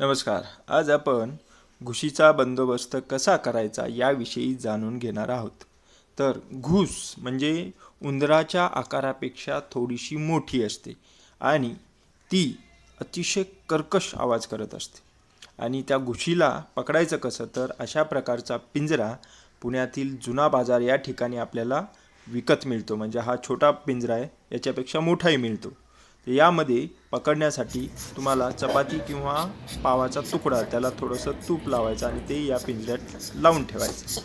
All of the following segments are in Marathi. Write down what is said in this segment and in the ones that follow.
नमस्कार. आज आपण घुशीचा बंदोबस्त कसा करायचा याविषयी जाणून घेणार आहोत. तर घुस म्हणजे उंदराच्या आकारापेक्षा थोडीशी मोठी असते आणि ती अतिशय कर्कश आवाज करत असते. आणि त्या घुशीला पकडायचं कसं तर अशा प्रकारचा पिंजरा पुण्यातील जुना बाजार या ठिकाणी आपल्याला विकत मिळतो. म्हणजे हा छोटा पिंजरा आहे याच्यापेक्षा मोठाही मिळतो. तर यामध्ये पकडण्यासाठी तुम्हाला चपाती किंवा पावाचा तुकडा त्याला थोडंसं तूप लावायचं आणि ते या पिंजऱ्यात लावून ठेवायचं.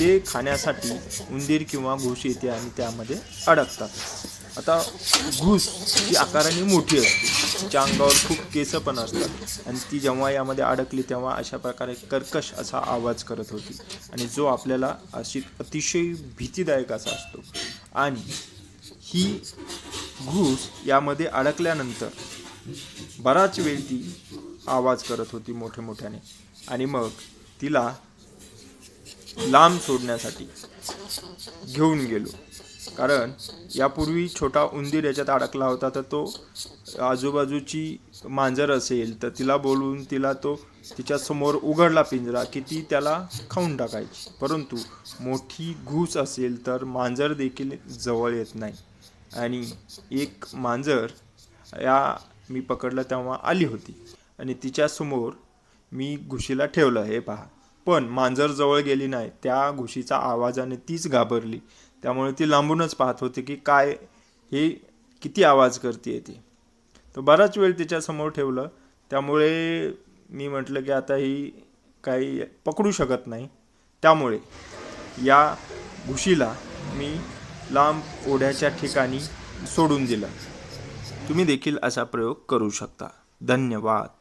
ते खाण्यासाठी उंदीर किंवा घुस येते आणि त्यामध्ये अडकतात. आता घुस ही आकाराने मोठी असते. तिच्या अंगावर खूप केस पण असतात. आणि ती जेव्हा यामध्ये अडकली तेव्हा अशा प्रकारे कर्कश असा आवाज करत होती. आणि जो आपल्याला अशी अतिशय भीतीदायक असा असतो. आणि ही घूस यामध्ये अडकल्यानंतर बराच वेळ ती आवाज करत होती मोठ्या मोठ्याने आणि मग तिला लांब सोडण्यासाठी घेऊन गेलो. कारण यापूर्वी छोटा उंदीर याच्यात अडकला होता तर तो आजूबाजूची मांजर असेल तर तिला बोलवून तिला तो तिच्या समोर उघडला पिंजरा की ती त्याला खाऊन टाकायची. परंतु मोठी घूस असेल तर मांजर देखील जवळ येत नाही. आणि एक मांजर या मी पकडलं तेव्हा आली होती. आणि तिच्यासमोर मी घुशीला ठेवलं हे पहा. पण मांजर जवळ गेली नाही. त्या घुशीचा आवाजाने तीच घाबरली. त्यामुळे ती लांबूनच पाहत होती की काय हे किती आवाज करते ती. तर बराच वेळ तिच्यासमोर ठेवलं. त्यामुळे मी म्हटलं की आता ही काही पकडू शकत नाही. त्यामुळे या घुशीला मी लांब ओढ्याच्या ठिकाणी सोडून दिलं. तुम्ही देखील असा प्रयोग करू शकता. धन्यवाद.